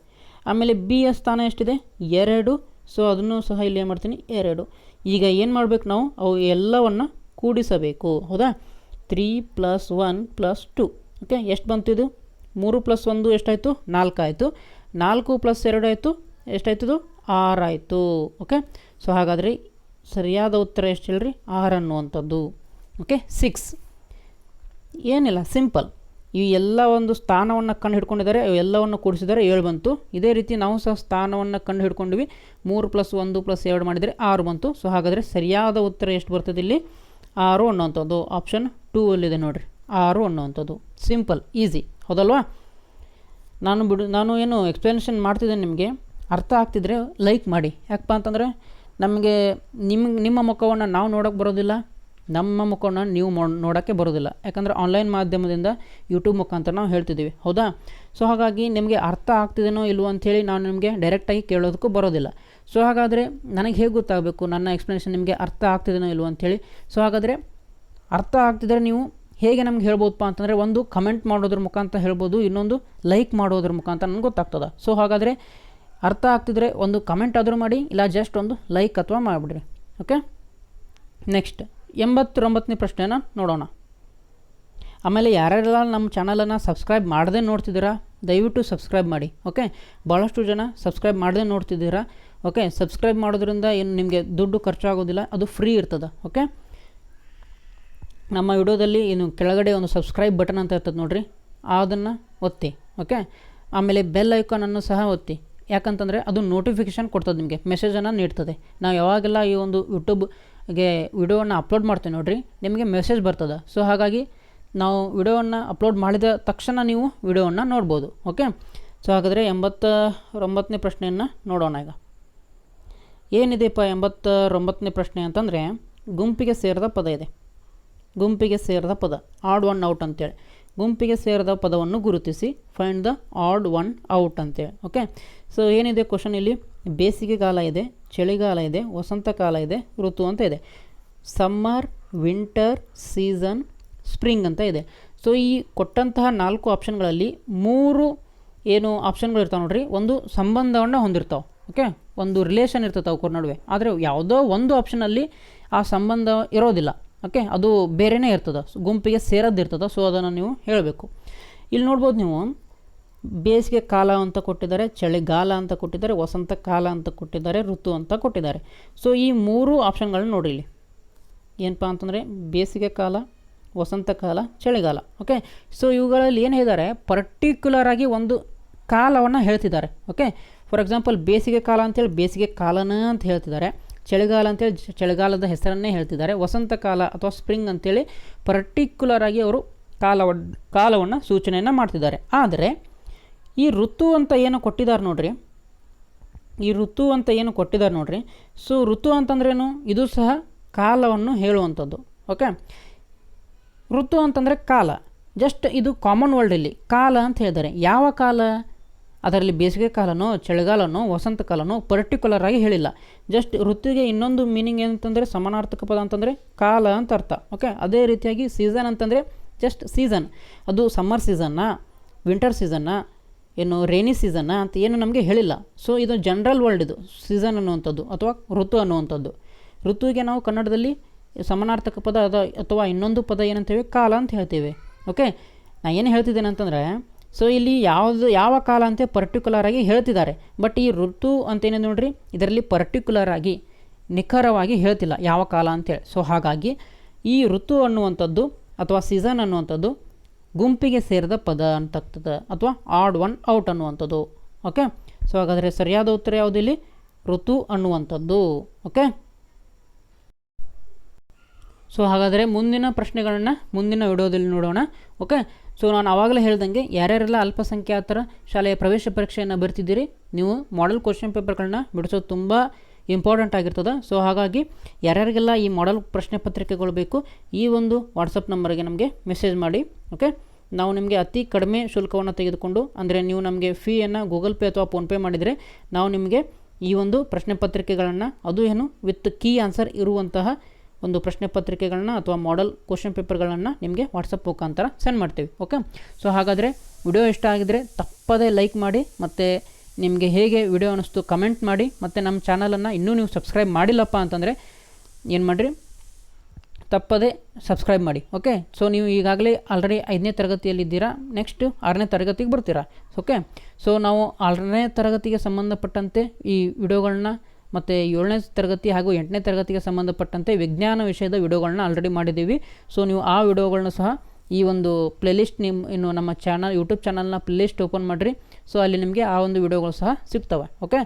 ಆಮೇಲೆ ಬಿ ಯ ಸ್ಥಾನ ಎಷ್ಟಿದೆ? ಎರಡು. ಸೊ ಅದನ್ನು ಸಹ ಇಲ್ಲಿ ಏನು ಮಾಡ್ತೀನಿ? ಎರಡು. ಈಗ ಏನು ಮಾಡಬೇಕು ನಾವು? ಅವು ಎಲ್ಲವನ್ನು ಕೂಡಿಸಬೇಕು, ಹೌದಾ? Three plus one plus two okay, ಎಷ್ಟು ಬಂತು ಇದು? ಮೂರು ಪ್ಲಸ್ ಒಂದು ಎಷ್ಟಾಯಿತು? ನಾಲ್ಕು ಆಯಿತು. ನಾಲ್ಕು ಪ್ಲಸ್ ಎರಡು ಆಯಿತು, ಎಷ್ಟಾಯ್ತು ಇದು? ಆರು ಆಯಿತು. ಓಕೆ, ಸೊ ಹಾಗಾದರೆ ಸರಿಯಾದ ಉತ್ತರ ಎಷ್ಟು ಹೇಳ್ರಿ? ಆರು ಅನ್ನುವಂಥದ್ದು. Okay, six. ಏನಿಲ್ಲ, ಸಿಂಪಲ್. ಈ ಎಲ್ಲ ಒಂದು ಸ್ಥಾನವನ್ನು ಕಂಡು ಹಿಡ್ಕೊಂಡಿದ್ದಾರೆ ಎಲ್ಲವನ್ನು ಕೂಡಿಸಿದರೆ ಏಳು ಬಂತು. ಇದೇ ರೀತಿ ನಾವು ಸಹ ಸ್ಥಾನವನ್ನು ಕಂಡು ಹಿಡ್ಕೊಂಡ್ವಿ ಮೂರು ಪ್ಲಸ್ ಒಂದು ಪ್ಲಸ್ ಎರಡು ಮಾಡಿದರೆ ಆರು ಬಂತು. ಸೊ ಹಾಗಾದರೆ ಸರಿಯಾದ ಉತ್ತರ ಎಷ್ಟು ಬರ್ತದೆ ಇಲ್ಲಿ? ಆರು ಅನ್ನುವಂಥದ್ದು. ಆಪ್ಷನ್ ಟೂ ಅಲ್ಲಿದೆ ನೋಡಿರಿ. ಆರು ಅನ್ನುವಂಥದ್ದು. ಸಿಂಪಲ್ ಈಸಿ ಹೌದಲ್ವಾ? ನಾನು ಬಿಡು, ನಾನು ಏನು ಎಕ್ಸ್ಪ್ಲನೇಷನ್ ಮಾಡ್ತಿದ್ದೇನೆ ನಿಮಗೆ. ಅರ್ಥ ಆಗ್ತಿದ್ರೆ ಲೈಕ್ ಮಾಡಿ. ಯಾಕಪ್ಪ ಅಂತಂದರೆ ನಮಗೆ ನಿಮ್ಮ ನಿಮ್ಮ ಮುಖವನ್ನು ನಾವು ನೋಡೋಕ್ಕೆ ಬರೋದಿಲ್ಲ. ನಮ್ಮ ಮುಖವನ್ನು ನೀವು ನೋಡೋಕ್ಕೆ ಬರೋದಿಲ್ಲ. ಯಾಕಂದರೆ ಆನ್ಲೈನ್ ಮಾಧ್ಯಮದಿಂದ ಯೂಟ್ಯೂಬ್ ಮುಖಾಂತರ ನಾವು ಹೇಳ್ತಿದ್ದೀವಿ. ಹೌದಾ? ಸೊ ಹಾಗಾಗಿ ನಿಮಗೆ ಅರ್ಥ ಆಗ್ತಿದೆನೋ ಇಲ್ವೋ ಅಂಥೇಳಿ ನಾನು ನಿಮಗೆ ಡೈರೆಕ್ಟಾಗಿ ಕೇಳೋದಕ್ಕೂ ಬರೋದಿಲ್ಲ. ಸೊ ಹಾಗಾದರೆ ನನಗೆ ಹೇಗೆ ಗೊತ್ತಾಗಬೇಕು? ನನ್ನ ಎಕ್ಸ್ಪ್ಲನೇಷನ್ ನಿಮಗೆ ಅರ್ಥ ಆಗ್ತಿದೆನೋ ಇಲ್ವೋ ಅಂಥೇಳಿ. ಸೊ ಹಾಗಾದರೆ ಅರ್ಥ ಆಗ್ತಿದ್ರೆ ನೀವು ಹೇಗೆ ನಮ್ಗೆ ಹೇಳ್ಬೋದಪ್ಪ ಅಂತಂದರೆ ಒಂದು ಕಮೆಂಟ್ ಮಾಡೋದ್ರ ಮುಖಾಂತರ ಹೇಳ್ಬೋದು, ಇನ್ನೊಂದು ಲೈಕ್ ಮಾಡೋದ್ರ ಮುಖಾಂತರ ನನಗೆ ಗೊತ್ತಾಗ್ತದೆ. ಸೊ ಹಾಗಾದರೆ ಅರ್ಥ ಆಗ್ತಿದ್ರೆ ಒಂದು ಕಮೆಂಟ್ ಆದರೂ ಮಾಡಿ, ಇಲ್ಲ ಜಸ್ಟ್ ಒಂದು ಲೈಕ್ ಅಥವಾ ಮಾಡಿಬಿಡ್ರಿ. ಓಕೆ ನೆಕ್ಸ್ಟ್ ಎಂಬತ್ತೊಂಬತ್ತನೇ ಪ್ರಶ್ನೆನ ನೋಡೋಣ. ಆಮೇಲೆ ಯಾರ್ಯಾರೆಲ್ಲ ನಮ್ಮ ಚಾನಲನ್ನು ಸಬ್ಸ್ಕ್ರೈಬ್ ಮಾಡದೆ ನೋಡ್ತಿದ್ದೀರಾ, ದಯವಿಟ್ಟು ಸಬ್ಸ್ಕ್ರೈಬ್ ಮಾಡಿ. ಓಕೆ ಭಾಳಷ್ಟು ಜನ ಸಬ್ಸ್ಕ್ರೈಬ್ ಮಾಡದೆ ನೋಡ್ತಿದ್ದೀರಾ. ಓಕೆ ಸಬ್ಸ್ಕ್ರೈಬ್ ಮಾಡೋದ್ರಿಂದ ಏನು ನಿಮಗೆ ದುಡ್ಡು ಖರ್ಚಾಗೋದಿಲ್ಲ, ಅದು ಫ್ರೀ ಇರ್ತದೆ. ಓಕೆ ನಮ್ಮ ವಿಡಿಯೋದಲ್ಲಿ ಏನು ಕೆಳಗಡೆ ಒಂದು ಸಬ್ಸ್ಕ್ರೈಬ್ ಬಟನ್ ಅಂತ ಇರ್ತದೆ ನೋಡಿರಿ. ಅದನ್ನು ಒತ್ತಿ ಓಕೆ ಆಮೇಲೆ ಬೆಲ್ ಐಕಾನನ್ನು ಸಹ ಒತ್ತಿ. ಯಾಕಂತಂದರೆ ಅದು ನೋಟಿಫಿಕೇಷನ್ ಕೊಡ್ತದೆ ನಿಮಗೆ ಮೆಸೇಜನ್ನು ನೀಡ್ತದೆ. ನಾವು ಯಾವಾಗೆಲ್ಲ ಈ ಒಂದು ಯೂಟ್ಯೂಬ್ಗೆ ವಿಡಿಯೋವನ್ನು ಅಪ್ಲೋಡ್ ಮಾಡ್ತೀವಿ ನೋಡಿರಿ, ನಿಮಗೆ ಮೆಸೇಜ್ ಬರ್ತದೆ. ಸೊ ಹಾಗಾಗಿ ನಾವು ವಿಡಿಯೋವನ್ನು ಅಪ್ಲೋಡ್ ಮಾಡಿದ ತಕ್ಷಣ ನೀವು ವಿಡಿಯೋವನ್ನು ನೋಡ್ಬೋದು ಓಕೆ ಸೊ ಹಾಗಾದರೆ ಎಂಬತ್ತ ಒಂಬತ್ತನೇ ಪ್ರಶ್ನೆಯನ್ನು ನೋಡೋಣ ಈಗ. ಏನಿದೆಪ್ಪ ಎಂಬತ್ತೊಂಬತ್ತನೇ ಪ್ರಶ್ನೆ ಅಂತಂದರೆ, ಗುಂಪಿಗೆ ಸೇರಿದ ಪದ ಇದೆ. ಗುಂಪಿಗೆ ಸೇರಿದ ಪದ ಆಡ್ ಒನ್ ಔಟ್ ಅಂತೇಳಿ. ಗುಂಪಿಗೆ ಸೇರಿದ ಪದವನ್ನು ಗುರುತಿಸಿ find the odd one out ಅಂತೇಳಿ ಓಕೆ ಸೊ ಏನಿದೆ ಕ್ವಶನ್ ಇಲ್ಲಿ? ಬೇಸಿಗೆಗಾಲ ಇದೆ, ಚಳಿಗಾಲ ಇದೆ ವಸಂತಕಾಲ ಇದೆ, ಋತು ಅಂತ ಇದೆ. ಸಮ್ಮರ್ ವಿಂಟರ್ ಸೀಸನ್ ಸ್ಪ್ರಿಂಗ್ ಅಂತ ಇದೆ. ಸೊ ಈ ಕೊಟ್ಟಂತಹ ನಾಲ್ಕು ಆಪ್ಷನ್ಗಳಲ್ಲಿ ಮೂರು ಏನು ಆಪ್ಷನ್ಗಳು ಇರ್ತಾವೆ ನೋಡ್ರಿ? ಒಂದು ಸಂಬಂಧವನ್ನು ಹೊಂದಿರ್ತಾವೆ ಓಕೆ ಒಂದು ರಿಲೇಷನ್ ಇರ್ತದೆ ಅವ್ರ ನಡುವೆ. ಆದರೆ ಯಾವುದೋ ಒಂದು ಆಪ್ಷನಲ್ಲಿ ಆ ಸಂಬಂಧ ಇರೋದಿಲ್ಲ. ಓಕೆ ಅದು ಬೇರೆಯೇ ಇರ್ತದೆ. ಗುಂಪಿಗೆ ಸೇರೋದಿರ್ತದೆ ಸೊ, ಅದನ್ನು ನೀವು ಹೇಳಬೇಕು. ಇಲ್ಲಿ ನೋಡ್ಬೋದು ನೀವು, ಬೇಸಿಗೆ ಕಾಲ ಅಂತ ಕೊಟ್ಟಿದ್ದಾರೆ, ಚಳಿಗಾಲ ಅಂತ ಕೊಟ್ಟಿದ್ದಾರೆ, ವಸಂತ ಕಾಲ ಅಂತ ಕೊಟ್ಟಿದ್ದಾರೆ, ಋತು ಅಂತ ಕೊಟ್ಟಿದ್ದಾರೆ. ಸೊ, ಈ ಮೂರು ಆಪ್ಷನ್ಗಳನ್ನ ನೋಡಿ ಇಲ್ಲಿ. ಏನಪ್ಪ ಅಂತಂದರೆ, ಬೇಸಿಗೆ ಕಾಲ, ವಸಂತ ಕಾಲ, ಚಳಿಗಾಲ. ಓಕೆ ಸೊ ಇವುಗಳಲ್ಲಿ ಏನು ಹೇಳಿದ್ದಾರೆ? ಪರ್ಟಿಕ್ಯುಲರ್ ಆಗಿ ಒಂದು ಕಾಲವನ್ನು ಹೇಳ್ತಿದ್ದಾರೆ. ಓಕೆ ಫಾರ್ ಎಕ್ಸಾಂಪಲ್ ಬೇಸಿಗೆ ಕಾಲ ಅಂತೇಳಿ ಬೇಸಿಗೆ ಕಾಲನ ಅಂತ ಹೇಳ್ತಿದ್ದಾರೆ. ಚಳಿಗಾಲ ಅಂತೇಳಿ ಚಳಿಗಾಲದ ಹೆಸರನ್ನೇ ಹೇಳ್ತಿದ್ದಾರೆ. ವಸಂತ ಕಾಲ ಅಥವಾ ಸ್ಪ್ರಿಂಗ್ ಅಂತೇಳಿ ಪರ್ಟಿಕ್ಯುಲರ್ ಆಗಿ ಅವರು ಕಾಲ ಕಾಲವನ್ನು ಸೂಚನೆಯನ್ನು ಮಾಡ್ತಿದ್ದಾರೆ. ಆದರೆ ಈ ಋತು ಅಂತ ಏನು ಕೊಟ್ಟಿದ್ದಾರೆ ನೋಡ್ರಿ. ಈ ಋತು ಅಂತ ಏನು ಕೊಟ್ಟಿದ್ದಾರೆ ನೋಡ್ರಿ. ಸೊ ಋತು ಅಂತಂದ್ರೇನು? ಇದು ಸಹ ಕಾಲವನ್ನು ಹೇಳುವಂಥದ್ದು. ಓಕೆ ಋತು ಅಂತಂದರೆ ಕಾಲ. ಜಸ್ಟ್ ಇದು ಕಾಮನ್ ವರ್ಲ್ಡಲ್ಲಿ ಕಾಲ ಅಂತ ಹೇಳಿದ್ದಾರೆ. ಯಾವ ಕಾಲ? ಅದರಲ್ಲಿ ಬೇಸಿಗೆ ಕಾಲನೋ, ಚಳಿಗಾಲನೋ, ವಸಂತ ಕಾಲನೋ ಪರ್ಟಿಕ್ಯುಲರ್ ಆಗಿ ಹೇಳಿಲ್ಲ. ಜಸ್ಟ್ ಋತುವಿಗೆ ಇನ್ನೊಂದು ಮೀನಿಂಗ್ ಏನಂತಂದರೆ ಸಮಾನಾರ್ಥಕ ಪದ ಅಂತಂದರೆ ಕಾಲ ಅಂತ ಅರ್ಥ ಓಕೆ ಅದೇ ರೀತಿಯಾಗಿ ಸೀಸನ್ ಅಂತಂದರೆ ಜಸ್ಟ್ ಸೀಸನ್ ಅದು ಸಮ್ಮರ್ ಸೀಸನ್ನಾ ವಿಂಟರ್ ಸೀಸನ್ನಾ ಏನು ರೇನಿ ಸೀಸನ್ನಾ ಅಂತ ಏನು ನಮಗೆ ಹೇಳಿಲ್ಲ. ಸೊ ಇದು ಜನರಲ್ ವರ್ಲ್ಡ್ ಇದು ಸೀಸನ್ ಅನ್ನುವಂಥದ್ದು ಅಥವಾ ಋತು ಅನ್ನುವಂಥದ್ದು. ಋತುವಿಗೆ ನಾವು ಕನ್ನಡದಲ್ಲಿ ಸಮಾನಾರ್ಥಕ ಪದ ಅದ ಅಥವಾ ಇನ್ನೊಂದು ಪದ ಏನಂತೇವೆ ಕಾಲ ಅಂತ ಹೇಳ್ತೇವೆ ಓಕೆ ನಾನು ಏನು ಹೇಳ್ತಿದ್ದೇನೆ ಅಂತಂದರೆ ಸೊ ಇಲ್ಲಿ ಯಾವುದು, ಯಾವ ಕಾಲ ಅಂತ ಪರ್ಟಿಕ್ಯುಲರ್ ಆಗಿ ಹೇಳ್ತಿದ್ದಾರೆ. ಬಟ್ ಈ ಋತು ಅಂತ ಏನಿದೆ ನೋಡ್ರಿ, ಇದರಲ್ಲಿ ಪರ್ಟಿಕ್ಯುಲರ್ ಆಗಿ ನಿಖರವಾಗಿ ಹೇಳ್ತಿಲ್ಲ ಯಾವ ಕಾಲ ಅಂತೇಳಿ. ಸೊ ಹಾಗಾಗಿ ಈ ಋತು ಅನ್ನುವಂಥದ್ದು ಅಥವಾ ಸೀಸನ್ ಅನ್ನುವಂಥದ್ದು ಗುಂಪಿಗೆ ಸೇರಿದ ಪದ ಅಂತಾಗ್ತದೆ ಅಥವಾ ಆಡ್ ಒನ್ ಔಟ್ ಅನ್ನುವಂಥದ್ದು. ಓಕೆ ಸೊ ಹಾಗಾದರೆ ಸರಿಯಾದ ಉತ್ತರ ಯಾವುದು ಇಲ್ಲಿ ಋತು ಅನ್ನುವಂಥದ್ದು. ಓಕೆ ಸೊ ಹಾಗಾದರೆ ಮುಂದಿನ ಪ್ರಶ್ನೆಗಳನ್ನು ಮುಂದಿನ ವಿಡಿಯೋದಲ್ಲಿ ನೋಡೋಣ. ಓಕೆ ಸೊ ನಾನು ಆವಾಗಲೇ ಹೇಳ್ದಂಗೆ ಯಾರ್ಯಾರೆಲ್ಲ ಅಲ್ಪಸಂಖ್ಯಾತರ ಶಾಲೆಯ ಪ್ರವೇಶ ಪರೀಕ್ಷೆಯನ್ನು ಬರ್ತಿದ್ದೀರಿ, ನೀವು ಮಾಡೆಲ್ ಕ್ವಶನ್ ಪೇಪರ್ಗಳನ್ನ ಬಿಡಿಸೋದು ತುಂಬ ಇಂಪಾರ್ಟೆಂಟ್ ಆಗಿರ್ತದೆ. ಸೊ ಹಾಗಾಗಿ ಯಾರ್ಯಾರಿಗೆಲ್ಲ ಈ ಮಾಡೆಲ್ ಪ್ರಶ್ನೆ ಪತ್ರಿಕೆಗಳು ಬೇಕು, ಈ ಒಂದು ವಾಟ್ಸಪ್ ನಂಬರ್ಗೆ ನಮಗೆ ಮೆಸೇಜ್ ಮಾಡಿ. ಓಕೆ ನಾವು ನಿಮಗೆ ಅತಿ ಕಡಿಮೆ ಶುಲ್ಕವನ್ನು ತೆಗೆದುಕೊಂಡು, ಅಂದರೆ ನೀವು ನಮಗೆ ಫೀಯನ್ನು ಗೂಗಲ್ ಪೇ ಅಥವಾ ಫೋನ್ಪೇ ಮಾಡಿದರೆ, ನಾವು ನಿಮಗೆ ಈ ಒಂದು ಪ್ರಶ್ನೆ ಪತ್ರಿಕೆಗಳನ್ನು, ಅದು ಏನು ವಿತ್ ಕೀ ಆನ್ಸರ್ ಇರುವಂತಹ ಒಂದು ಪ್ರಶ್ನೆ ಪತ್ರಿಕೆಗಳನ್ನ ಅಥವಾ ಮಾಡೆಲ್ ಕ್ವಶನ್ ಪೇಪರ್ಗಳನ್ನು ನಿಮಗೆ ವಾಟ್ಸಪ್ ಮುಖಾಂತರ ಸೆಂಡ್ ಮಾಡ್ತೀವಿ ಓಕೆ ಸೊ ಹಾಗಾದರೆ ವಿಡಿಯೋ ಇಷ್ಟ ಆಗಿದರೆ ತಪ್ಪದೇ ಲೈಕ್ ಮಾಡಿ ಮತ್ತು ನಿಮಗೆ ಹೇಗೆ ವಿಡಿಯೋ ಅನ್ನಿಸ್ತು ಕಮೆಂಟ್ ಮಾಡಿ ಮತ್ತು ನಮ್ಮ ಚಾನಲನ್ನು ಇನ್ನೂ ನೀವು ಸಬ್ಸ್ಕ್ರೈಬ್ ಮಾಡಿಲ್ಲಪ್ಪ ಅಂತಂದರೆ ಏನು ಮಾಡಿರಿ? ತಪ್ಪದೇ ಸಬ್ಸ್ಕ್ರೈಬ್ ಮಾಡಿ ಓಕೆ ಸೊ ನೀವು ಈಗಾಗಲೇ ಆಲ್ರೆಡಿ ಐದನೇ ತರಗತಿಯಲ್ಲಿದ್ದೀರಾ ನೆಕ್ಸ್ಟ್ ಆರನೇ ತರಗತಿಗೆ ಬರ್ತೀರಾ ಓಕೆ ಸೊ ನಾವು ಆರನೇ ತರಗತಿಗೆ ಸಂಬಂಧಪಟ್ಟಂತೆ ಈ ವಿಡಿಯೋಗಳನ್ನ ಮತ್ತು ಏಳನೇ ತರಗತಿ ಹಾಗೂ ಎಂಟನೇ ತರಗತಿಗೆ ಸಂಬಂಧಪಟ್ಟಂತೆ ವಿಜ್ಞಾನ ವಿಷಯದ ವಿಡಿಯೋಗಳನ್ನ ಆಲ್ರೆಡಿ ಮಾಡಿದ್ದೀವಿ. ಸೊ ನೀವು ಆ ವಿಡಿಯೋಗಳನ್ನ ಸಹ ಈ ಒಂದು ಪ್ಲೇಲಿಸ್ಟ್ ನಿಮ್ಮ ಇನ್ನು ನಮ್ಮ ಚಾನಲ್ ಯೂಟ್ಯೂಬ್ ಚಾನಲ್ನ ಪ್ಲೇಲಿಸ್ಟ್ ಓಪನ್ ಮಾಡಿರಿ. ಸೊ ಅಲ್ಲಿ ನಿಮಗೆ ಆ ಒಂದು ವಿಡಿಯೋಗಳು ಸಹ ಸಿಗ್ತವೆ. ಓಕೆ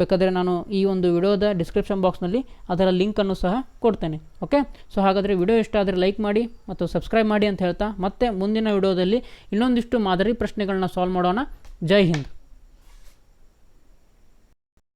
ಬೇಕಾದರೆ ನಾನು ಈ ಒಂದು ವಿಡಿಯೋದ ಡಿಸ್ಕ್ರಿಪ್ಷನ್ ಬಾಕ್ಸ್ನಲ್ಲಿ ಅದರ ಲಿಂಕನ್ನು ಸಹ ಕೊಡ್ತೇನೆ. ಓಕೆ ಸೊ ಹಾಗಾದರೆ ವಿಡಿಯೋ ಇಷ್ಟ ಆದರೆ ಲೈಕ್ ಮಾಡಿ ಮತ್ತು ಸಬ್ಸ್ಕ್ರೈಬ್ ಮಾಡಿ ಅಂತ ಹೇಳ್ತಾ ಮತ್ತೆ ಮುಂದಿನ ವಿಡಿಯೋದಲ್ಲಿ ಇನ್ನೊಂದಿಷ್ಟು ಮಾದರಿ ಪ್ರಶ್ನೆಗಳನ್ನ ಸಾಲ್ವ್ ಮಾಡೋಣ. ಜೈ ಹಿಂದ್.